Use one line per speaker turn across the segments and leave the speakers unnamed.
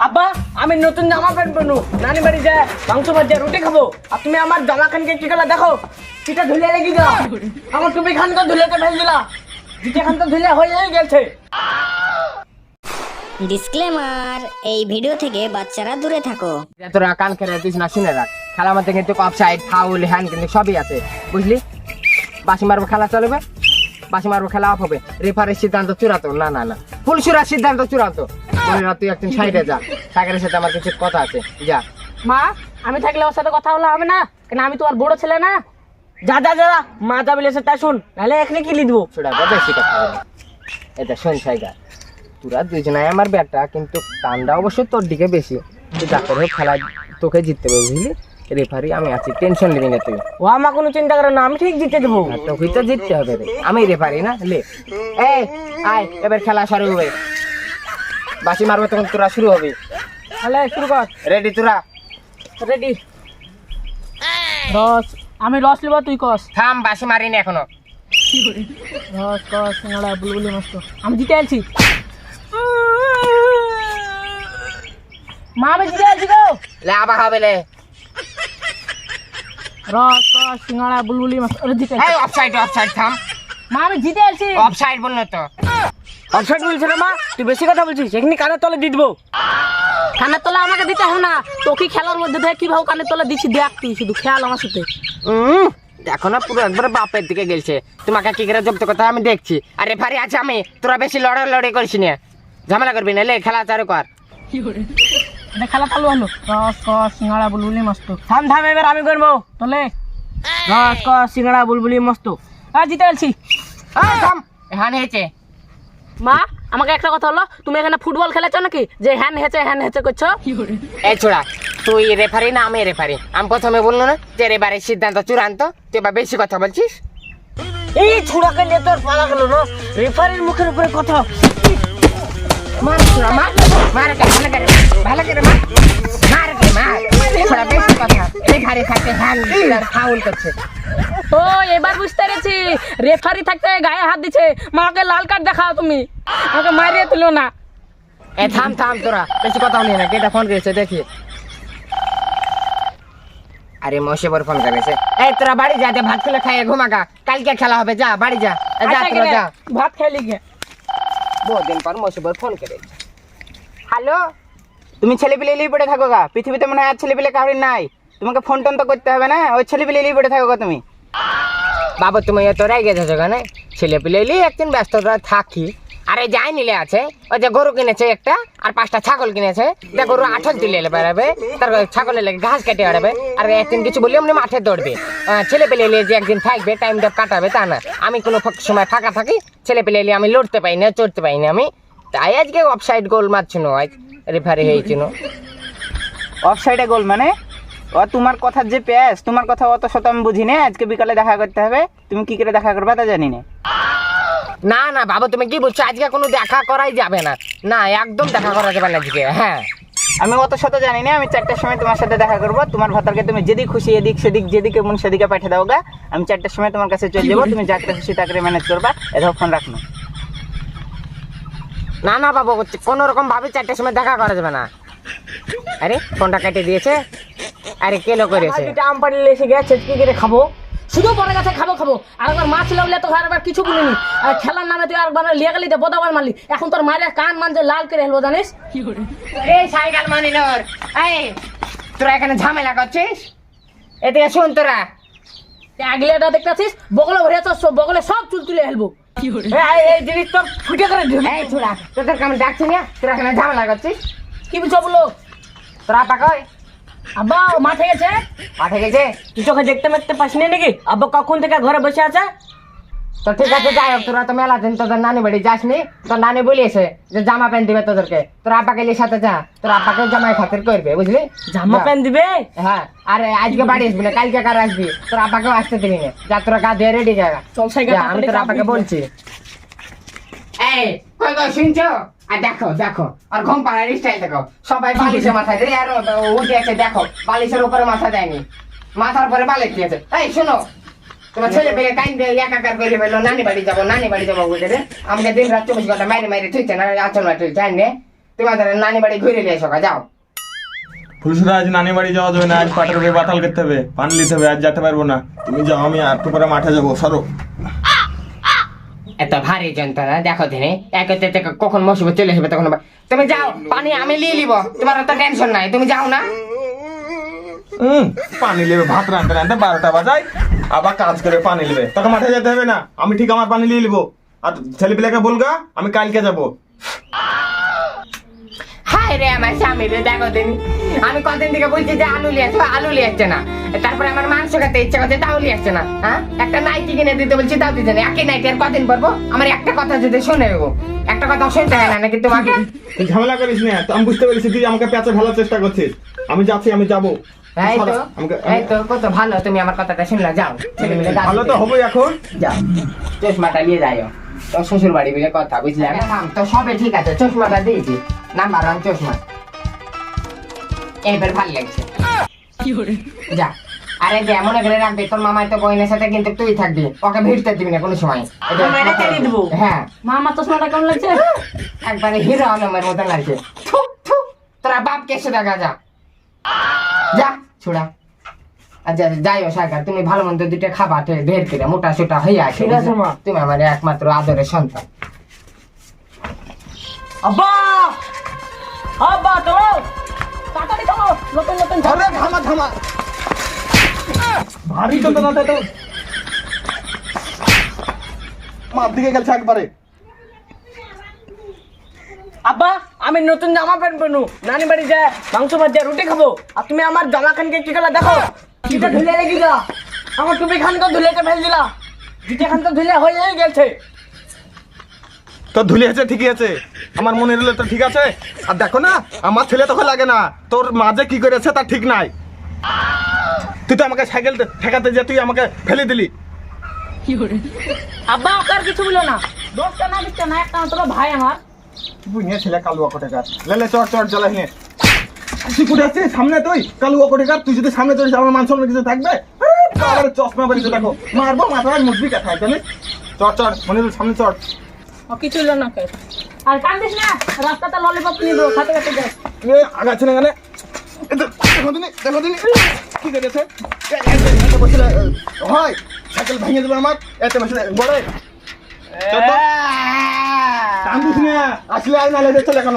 আব্বা আমি নতুন জামা প্যান্ট পরনু। নানি বাড়ি যায় মাংস ভাজা রুটি খাব। আর তুমি আমার জামা খানকে কি করলা দেখো? পিঠা ধুলে লেগে দিলা আমার টুপি খানকে ধুলেতে ফেল দিলা। জিতে খানকে ধুলে হয়ে গেছে।
ডিসক্লেমার এই ভিডিও থেকে বাচ্চারা দূরে থাকো।
তোরা কান খেলে দিস না শুনে রাখ। খেলার মধ্যে কিন্তু অফ সাইড ফাউল হ্যান্ড কিন্তু সবই আছে। বুঝলি? বাসি মারবো খেলা চলবে? বাসি মারবো খেলা অফ হবে। রেফারের সিদ্ধান্ত চূড়ান্ত। না না না। ফুলসুরার সিদ্ধান্ত চূড়ান্ত। তুই একদিন সাইডে যা। সাইকেলের সাথে আমার কিছু কথা আছে। যা।
মা আমি থাকলে ওর সাথে কথা হলে হবে না। কেন আমি তোমার বড় ছেলে না। যা যা যা মা যা বলেছে তা শুন। নাহলে এখানে কি লিখব?
ছোড়াটা বেশি কথা এটা শোন তোরা দুজনাই আমার ব্যাটটা কিন্তু টানটা অবশ্য তোর দিকে বেশি। খেলা তোকে জিততে হবে বুঝলি? রেফারি আমি আছি। টেনশন নিবি না তুই।
ও আমার কোনো চিন্তা করে না আমি ঠিক জিতে দেবো।
তোকে তো জিততে হবে রে। আমি রেফারি না লে। এই আয় এবার খেলা শুরু হবে। বাসি মারবে তখন তোরা শুরু হবে।
তাহলে শুরু কর।
রেডি তোরা?
রেডি রস আমি রস লিব তুই কস।
থাম বাসি মারিনি এখনও।
রস কস সিঙ্গড়া বুলবুলি মস্ত। আমি জিতে আছি মা আমি জিতে আছি গো।
লে আবার হবে লে।
রস কস সিঙ্গড়া বুলবুলি মস্ত। জিতে
এই অফসাইড অফসাইড থাম।
মা আমি জিতে আছি
অফসাইড বলল তো।
অফসাইড বলছে না মা? তুই বেশি কথা বলছিস এখানে কানের তলে দিয়ে দিবো। কানের তলে আমাকে দিতে হবে না। তোকে খেলার মধ্যে থেকে কীভাবে কানের তলে দিচ্ছি দেখ তুই শুধু খেয়াল আমার সাথে।
উম, দেখো না পুরো একবার বাপের দিকে গেলছে। তোমাকে কি করে জব্দ কথা আমি দেখছি। আর রেফারি আছে আমি তোরা বেশি লড়াই লড়াই করছি না। ঝামেলা করবি না লে খেলা চালু কর।
খেলা চালু হলো। রস কস সিঙ্গাড়া বুলবুলি মস্ত। থাম থাম এবার আমি করব। তাহলে রস কস সিঙ্গাড়া বুলবুলি মস্ত। আর জিতে গেছি
থাম। এখানে হয়েছে।
মা আমাকে একটা কথা হলো তুমি এখানে ফুটবল খেলেছো নাকি? যে হ্যান হেঁচে হ্যান হেঁচে করছ?
এই ছোড়া তুই রেফারি না আমি রেফারি আমি প্রথমে বলল না যে এবারে সিদ্ধান্ত চূড়ান্ত তুই এবার বেশি কথা বলছিস?
এই ছুড়াকে নিয়ে তোর পালা গেল না। রেফারির মুখের উপরে কথা।
মার ছোড়া মার। মার কে ভালো করে ভালো করে মার। মার কে মার। ছোড়া বেশি কথা? রেফারি থাকতে হ্যান্ড ফাউল করছে।
ও এবার বুঝতে পেরেছি। রেফারি থাকতে গায়ে হাত দিছে। মাকে লাল কার্ড দেখাও তুমি। আমাকে মারিয়ে তুলো না।
এ থাম থাম তোরা। বেশি কথা বলি না কেটা ফোন করেছে দেখি। আরে মশেবর ফোন করেছে। এই তোরা বাড়ি যা ভাত খেলে খাইয়ে ঘুমাকা কালকে খেলা হবে যা বাড়ি যা। যা
আচ্ছা,
তোরা যা।
ভাত খেলি গে
বহুত দিন পর মশেবর ফোন করে হ্যালো? তুমি ছেলে পিলে এলিয়ে পড়ে থাকো গা। পৃথিবীতে মনে হয় আর ছেলে পিলে কারোর নাই। তোমাকে ফোন টোন তো করতে হবে না, ওই ছেলে পিলে এলিয়ে পড়ে থাকো গা তুমি। বাবা, তুমি এত রেগে গেছো কেন? ছেলে পিলে এলি একদিন ব্যস্ততা থাকি। আরে যাই নিলে আছে। ওই যে গরু কিনেছে একটা, আর পাঁচটা ছাগল কিনেছে। গরু আঠল তুলে এলে বেড়াবে, তার ছাগলের লেগে ঘাস কেটে বেড়াবে, আর একদিন কিছু বললে এমনি মাঠে দৌড়বে। ছেলে পেলে এলে যে একদিন থাকবে টাইমটা কাটাবে, তা না। আমি কোনো সময় ফাঁকা থাকি ছেলে পেলে এলে আমি লড়তে পাই না, চড়তে পাই না আমি। তাই আজকে অফসাইড গোল মারছিল আজ রেফারি হয়েছিল।
অফসাইডে গোল মানে? ও তোমার কথার যে প্যাস তোমার কথা অত শত আমি বুঝি না আজকে বিকালে দেখা করতে হবে। তুমি কি করে দেখা করবে তা জানি না।
না না বাবু তুমি কি বলছো? আজকে কোনো দেখা করাই যাবে না। না একদম দেখা করা যাবে না আজকে হ্যাঁ।
আমি অত শত জানি না আমি চারটার সময় তোমার সাথে দেখা করব। তোমার ভাতারকে তুমি যেদিক খুশি এদিক সেদিক যেদিকে মন সেদিকে পাঠিয়ে দাও গা। আমি চারটার সময় তোমার কাছে চলে যাব। তুমি যাকে খুশি তাকে ম্যানেজ করবা। এত ফোন রাখনো
না না বাবু কোনো রকম ভাবে চারটের সময় দেখা করা যাবে না। আরে ফোনটা কেটে দিয়েছে। আরে কেলো করেছে
দুটা আম পাড়ি এসে গেছে কি করে খাব। শুধু পরে গেছে খাব খাব। আর একবার মাছ লাউলে তো আরেকবার কিছু বলিনি। আর খেলার নামে তুই আরেকবার লিয়ে গেলি তো বদাবার মারলি। এখন তোর মায়ের কান মানছে লাল করে হেলবো জানিস?
এই সাইকেল মানি নর। এই তোরা এখানে ঝামেলা করছিস? এদিকে শোন তোরা।
আগলেটা দেখতেছিস বগলে ভরে বগলে সব চুল তুলে হেলবো। এই, এই জিনিস তোর ফুটে করে।
এই ছোড়া তোদের কেমন ডাকছি না তোরা এখানে ঝামেলা করছিস?
কি বলছো বলো?
তোরা পাকয়
আব্বা মাঠে গেছে?
মাঠে গেছে?
তুই চোখে দেখতে মারতে পাসনি নাকি? আব্বা কখন থেকে ঘরে বসে আছে?
তো ঠিক আছে যাই হোক তোরা তো মেলা দিন তোদের নানি বাড়ি যাসনি তোর নানি বলিয়েছে যে জামা প্যান্ট দিবে তোদেরকে। তোর আব্বাকে নিয়ে সাথে যা তোর আব্বাকে জামাই খাতির করবে বুঝলি?
জামা প্যান্ট দিবে?
হ্যাঁ আরে আজকে বাড়ি আসবি না কালকে কার আসবি? তোর আব্বাকেও আসতে দিবি না। যা তোরা গা ধুয়ে রেডি যা
চল সাইকেল
আমি তোর আব্বাকে বলছি। এই কই কই শুনছো? আর দেখো দেখো আর ঘুম পাড়ার স্টাইল দেখো। সবাই বালিশের মাথায় দেয় আর ও উঠে আছে দেখো বালিশের উপরে মাথা দেয়নি। মাথার উপরে বালিশ দিয়েছে। এই শোনো তোমার ছেলে পেলে টাইম দিয়ে একাকার করে নানি বাড়ি যাব নানি বাড়ি যাব বুঝে রে। আমাকে দিন রাত চব্বিশ ঘণ্টা মাইরে মাইরে তুইছে না আচল মাঠে জানি তোমাদের নানি বাড়ি ঘুরে নিয়ে এসো যাও।
ফুলসুরা আজ নানি বাড়ি যাওয়া যাবে না আজ পাটের বাতাল করতে হবে পান নিতে হবে আজ যেতে পারব না। তুমি যাও আমি আর একটু পরে মাঠে যাব সরো।
এত ভারী যন্ত্রণা দেখো দিনে একে কখন মুসিবত চলে আসবে তখন তুমি যাও পানি আমি নিয়ে নিব তোমার তো টেনশন নাই তুমি যাও না।
হুম। পানি নেবে ভাত রাঁধতে রাঁধতে বারোটা বাজায় আবার কাজ করে পানি নেবে তোকে মাঠে যেতে হবে না আমি ঠিক আমার পানি নিয়ে নিবো। আর ছেলেপিলাকে বলগা আমি কালকে যাব।
হায় রে আমার স্বামী রে দেখো দিন আমি কদিন থেকে বলছি যে আলু লিয়ে আলু লিয়ে না। তারপরে আমার মাংস খেতে ইচ্ছা করছে তাও লিয়ে না হ্যাঁ? একটা নাইটি কিনে দিতে বলছি তাও দিতে না একই নাইটি আর কদিন পরবো? আমার একটা কথা যদি শুনে গো একটা কথা শুনতে হয় না নাকি তোমাকে?
তুই ঝামেলা করিস না আমি বুঝতে পেরেছি তুই আমাকে পেঁচে চেষ্টা করছিস। আমি যাচ্ছি আমি যাব।
এই তো এই তো কত ভালো তুমি আমার কথাটা শুনলা যাও
ভালো তো হবোই এখন।
যাও চশমাটা নিয়ে যাইও। তোর শ্বশুর বাড়ি বলে কথা বুঝলে থাম তো সবে ঠিক আছে চশমাটা দিয়েছি নাম্বার ওয়ান চশমা। এবার ভালো লাগছে। যা। আরে যে মনে করে রাখবি তোর মামাই তো বইনের সাথে কিন্তু তুই থাকবি ওকে ভিড়তে দিবি না কোনো সময়। হ্যাঁ।
মামা চশমাটা কেমন লাগছে?
একবারে হিরো আলমের মতন লাগছে। থু, থু, তোরা বাপকে এসে দেখা যা। যা। ছুড়া আচ্ছা যাইও সাকার তুমি ভালো মন্দ দুটো খাবার বের করে মোটা সোটা হয়ে
ঠিক আছে, মা।
তুমি আমার একমাত্র আদরের সন্তান।
আব্বা! আব্বা চলো! তাড়াতাড়ি চলো নতুন নতুন
আরে থামা থামা। ভারী যন্ত্রণা তো। মার দিকে গেছে একবারে
আব্বা আমি নতুন জামা প্যান্ট পরনু। নানি বাড়ি যায় মাংস ভাজা রুটি খাব। আর তুমি আমার জামা খানকে কি করলা দেখো? কিটা ধুলে রেখে দিলা আমার টুপি খানকে ধুলেতে ফেল দিলা। জিতে খানকে ধুলে হয়ে গেছে।
তো ধুলি আছে ঠিকই আছে। আমার মনে হলো তো ঠিক আছে। আর দেখো না আমার ছেলে তোকে লাগে না। তোর মাঝে কি করেছে তা ঠিক নাই। তুই তো আমাকে সাইকেল ঠেকাতে যে তুই আমাকে ফেলে দিলি।
আব্বা ওকার কিছু বলো না। দশটা না দিচ্ছে না একটা তোর ভাই আমার।
ছেলে কালুয়া কোটেকার লেলে চট চট জ্বালাই নিয়ে তুই কোথায় আছিস সামনে তুই কালুয়া কোটেকার তুই যদি সামনে চলিস আমার মান সম্মান কিছু থাকবে আরে চশমা বাড়িতে দেখো মারবো মাথায় মুসবি কাথায় জানিস চট চট মনে সামনে চট
কিছু হলো না আর কান্দিস না রাস্তাতে ললিপপ নিয়ে দেবো খাতে খাতে
এ আগাচ্ছে না কেন দেখো দিনি দেখো দিনি কি করেছে হয় সাইকেল ভেঙে দেবে আমার এত বছর বড়। কান্দিস না আসলে আর নালে চলে কেন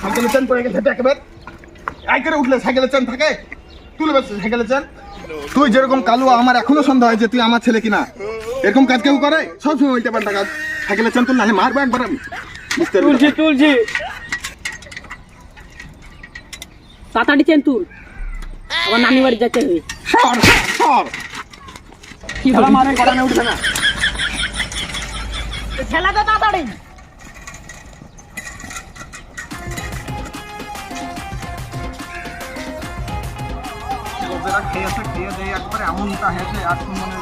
সাইকেলের চেন পড়ে গেছে একেবারে আই করে উঠলে সাইকেলের চেন থাকে তুলে বেশ সাইকেলের চেন তুই যেরকম কালুয়া আমার এখনও সন্দেহ হয় যে তুই আমার ছেলে কিনা এরকম কাজ কেউ করে সবসময় উল্টে পাল্টা কাজ সাইকেলের চেন তুল নাহলে মারবো একবার আমি?
তুলছি তুলছি তাড়াতাড়ি চেন তুল আমার নানি বাড়ি যাচ্ছে
সর, সর খেলা মারে গড়ানে উঠবে না।
খেলা তো তাড়াতাড়ি।
খেয়েছে খেয়ে দিয়ে একবারে এমনটা হয়েছে আর মনে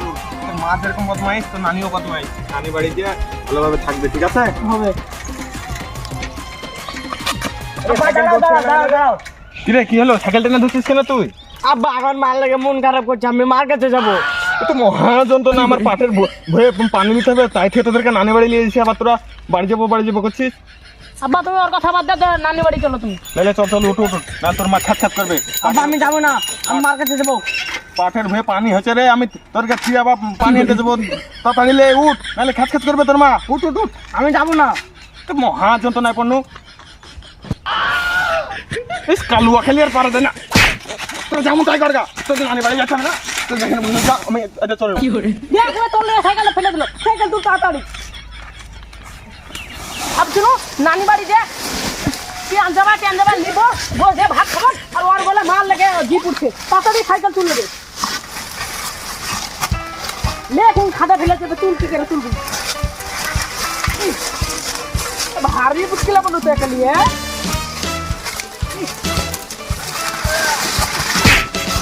মা যেরকম বদমাইশ তো নানিও বদমাইশ। নানি বাড়ি গিয়ে ভালোভাবে থাকবে ঠিক আছে?
হবে। দাঁড়াও
কিরে কি হলো? সাইকেল টেনে ধরছিস কেন তুই?
আব্বা আমার মার লাগে মন খারাপ করছে আমি মার কাছে যাব।
তো মহা যন্ত্রণা আমার পাটের ভয়ে পানি নিতে হবে তাই থেকে তোদেরকে নানি বাড়ি নিয়ে এসেছি আবার তোরা বাড়ি যাব বাড়ি যাব করছিস?
আব্বা তুমি ওর কথা বাদ দাও নানি বাড়ি চলো তুমি।
নাহলে চল চল উঠু উঠু না তোর মা ছাত ছাত করবে।
আব্বা আমি যাব না আমি মার কাছে যাব।
পাটের ভয়ে পানি হচ্ছে রে আমি তোর কাছে আবার পানি এনে দেবো। তাড়াতাড়ি লে উঠ নাহলে খ্যাচ খ্যাচ করবে তোর মা। উঠ উঠ উঠ।
আমি যাব না।
তো মহা যন্ত্রণায় ইস কালুয়া খেলি আর পারা দেয় না। তোর যেমন তাই কর গা। তোর নানি বাড়ি যাচ্ছে না। তোর যেখানে মনে হয় যা, আমি এটা চলো
দেখ ও তোর সাইকেলে ফেলে দিল সাইকেল তুল তাড়াতাড়ি আব শুনো নানি বাড়ি দেখ টিয়ান যাবা টিয়ান যাবা নিবো বসে ভাত খাব আর ওর বলে মার লেগে জিপ উঠছে তাড়াতাড়ি সাইকেল তুললে দে লে এখন খাদা ফেলেছে তো তুলছি কেন তুলবি ইস, ভারী মুশকিল বলো তো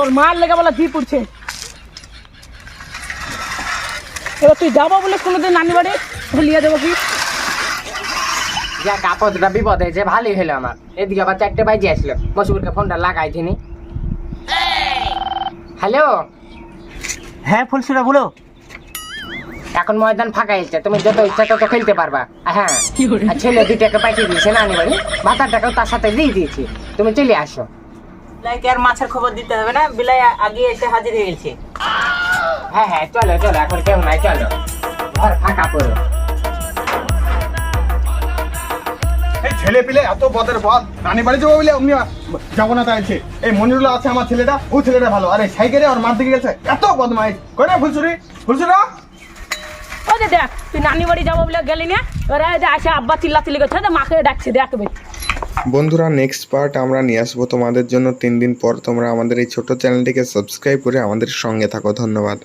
ওর। মার লেগে বলা জি পড়ছে। এবার তুই যাব বলে কোনোদিন নানি বাড়ি? ভুলিয়ে দেবো কি?
যাক আপদটা বিপদ হয়েছে ভালোই হলো আমার। এদিকে আবার চারটে বাজে আসলো। মসুরকে ফোনটা লাগাই দিনি। হ্যালো?
হ্যাঁ ফুলসুরা বলো।
এখন ময়দান ফাঁকা হয়েছে তুমি যত ইচ্ছা তত খেলতে পারবা। হ্যাঁ আর ছেলে দুটাকে পাঠিয়ে দিয়েছে নানি বাড়ি। ভাতার টাকাও তার সাথে দিয়ে দিয়েছি। তুমি চলে আসো।
লাইক আর মাছের খবর দিতে হবে না বিলাই আগে এসে হাজির হয়ে গেছে।
হ্যাঁ হ্যাঁ চলো চলো এখন কেউ নাই চলো। ঘর ফাঁকা করো
এই ছেলে পিলে এত বদের বদ নানি বাড়ি যাব বলে অমনি যাব না এই মনিরুল্লাহ আছে আমার ছেলেটা ও ছেলেটা ভালো। আরে সাইকেলে ওর মার দিকে গেছে। এত বদমাইশ। কই না ফুলসুরি ফুলসুরা
ও যে দেখ, তুই নানি বাড়ি যাব বলে গেলি না? যে আসে আব্বা চিল্লা চিল্লি করছে মাকে ডাকছে, দেখ
বন্ধুরা নেক্সট পার্ট আমরা নিয়ে আসব তোমাদের জন্য। তিন দিন পর তোমরা আমাদের এই ছোট চ্যানেলটিকে সাবস্ক্রাইব করে আমাদের সঙ্গে থাকো। ধন্যবাদ।